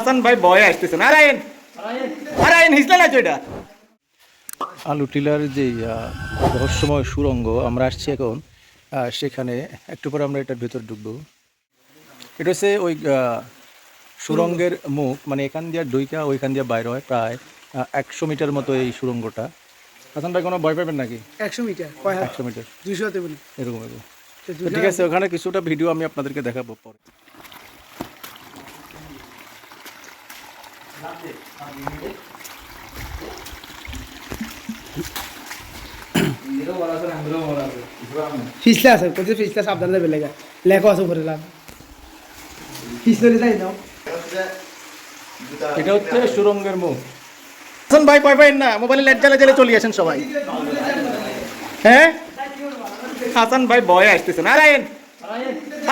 হাসান ভাই ভয়ে আসতেছে না। আরায়ন আরায়ন হিসলে না তো এটা। আলু টিলার যে রহস্যময় সুরঙ্গ আমরা আসছি এখন সেখানে একটু পরে আমরা এটার ভেতর ঢুকবো। এটা হচ্ছে ওই সুরঙ্গের মুখ মানে এখান দিয়ে ডুইকা ওইখান দিয়ে বাইর হয় প্রায় একশো মিটার মতো এই সুরঙ্গটা। হাসান ভাই কোনো ভয় পাবেন নাকি? একশো মিটার একশো মিটার। দুইশো এরকম এরকম। ঠিক আছে ওখানে কিছুটা ভিডিও আমি আপনাদেরকে দেখাবো পরে। ফিসলা আছে কোথায় ফিসলা সাবধান দেবে লেগা। লেখো আছে উপরে লাভ ফিসলে যাই দাও। এটা হচ্ছে সুরঙ্গের মুখ। হাসান ভাই ভয় পাইন না মোবাইলে লাইট জ্বালা জ্বালা চলে আসেন সবাই। হ্যাঁ? হাসান ভাই ভয়ে আসতেছে না। আরায়ন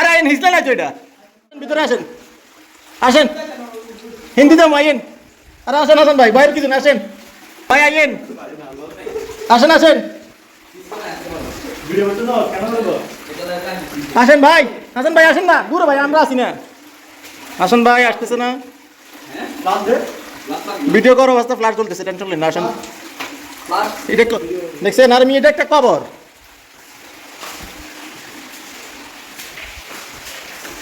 আরায়ন হিসলে না তো এটা। ভিতরে আসেন। আসেন। হিন্দিতে আইন আরে আসেন হাসান ভাই, বাইরে কিছু আসেন। ভাই আইন আসেন আসেন। আসেন ভাই হাসান ভাই, আসেন না। দূরে ভাই, আমরা আসি না। হাসান ভাই, আসতেছে না। ভিডিও করো অবস্থা ফ্ল্যাট চলতেছে টেনশন নেই না, আসেন। এটা দেখছেন, আর এটা একটা কবর।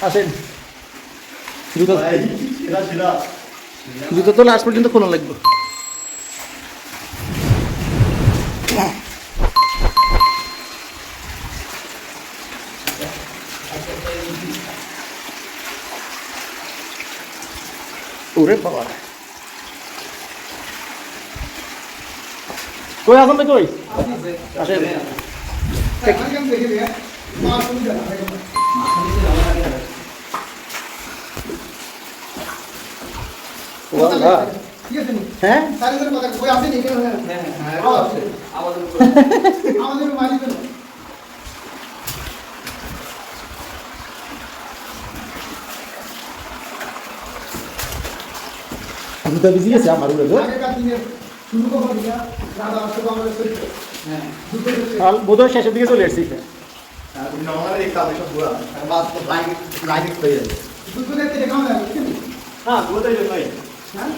আসেন। জুতো জুতো তো লাস্ট পর্যন্ত খোলা লাগবে ওরে বাবা কই আসেন ভাই কই আসেন হ্যাঁ? আমাদের মালিক জুতো ভিজে আমার উড়ে তো বোধহয় শেষের দিকে চলে এসেছি। হ্যাঁ জন্যই। হ্যাঁ?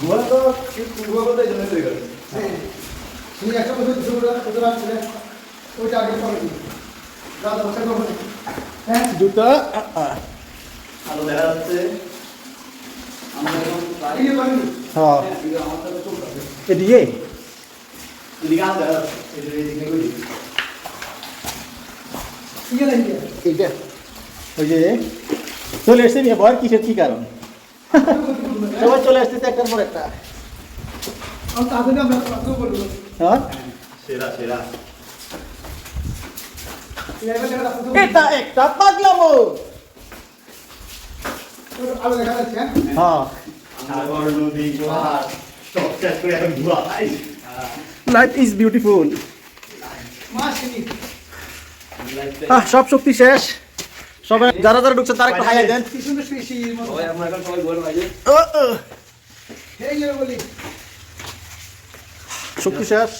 গোয়া তো গোয়া গোটাই জন্যই তৈরি করে হ্যাঁ। তুমি একটা বছর দুটো বছর কত রাত ছিলেন ওইটা আগে পরে দিন রাধা অষ্টক কখন হ্যাঁ জুতো। আলো দেখা যাচ্ছে। আমরা এখন প্রায় এই যে করেন হ্যাঁ এদিকে আমার সাথে চলতেছে এদিকে? এদিকে আলো দেখা যাচ্ছে। এদিকে এদিকে করি ঠিক আছে এইটা। ওই যে চলে এসছে নিয়ে ভয় কিসের কি কারণ? সবাই চলে আসতেছে একটার পর একটা। কত বলব। হ্যাঁ? সেরা সেরা। এবার দেখা যাচ্ছে এটা একটা পাগলামো আলো দেখা যাচ্ছে হ্যাঁ? হ্যাঁ। লাইফ ইজ বিউটিফুল সব শক্তি শেষ। সবাই যারা যারা ঢুকছে তারা একটু হাই দেন। শক্তি শেষ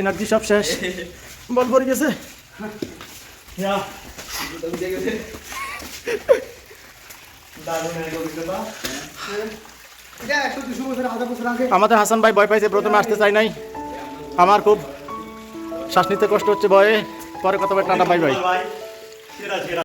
এনার্জি সব শেষ। বল পড়ে গেছে। আমাদের হাসান ভাই ভয় পাইছে প্রথমে আসতে চাই নাই। আমার খুব শ্বাস নিতে কষ্ট হচ্ছে ভয়ে। পরে কথা বলে টাটা বাই বাই ভাই সেরা।